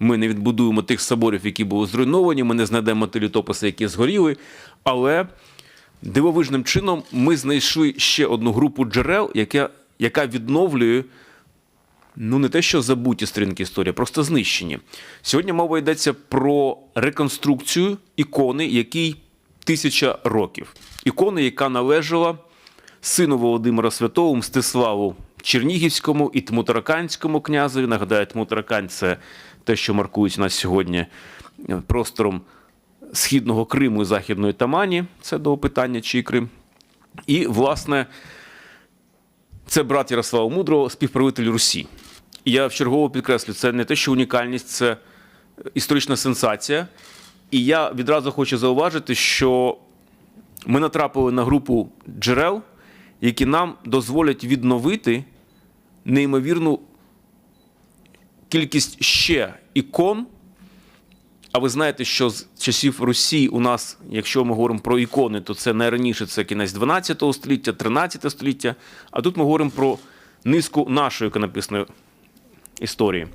ми не відбудуємо тих соборів, які були зруйновані, ми не знайдемо ті літописи, які згоріли. Але дивовижним чином ми знайшли ще одну групу джерел, яка, яка відновлює ну не те, що забуті сторінки історії, просто знищені. Сьогодні мова йдеться про реконструкцію ікони, якій тисяча років. Ікони, яка належала сину Володимира Святого Мстиславу Чернігівському і Тмутараканському князеві. Нагадаю, Тмутаракань це те, що маркують нас сьогодні е, простором східного Криму і Західної Тамані. Це до питання, чий Крим. І, власне, це брат Ярослава Мудрого, співправитель Русі. Я вчергово підкреслю, це не те, що унікальність, це історична сенсація. І я відразу хочу зауважити, що ми натрапили на групу джерел, які нам дозволять відновити неймовірну кількість ще ікон. А ви знаєте, що з часів Русі у нас, якщо ми говоримо про ікони, то це найраніше це кінець 12 століття, 13 століття. А тут ми говоримо про низку нашої іконописної історії.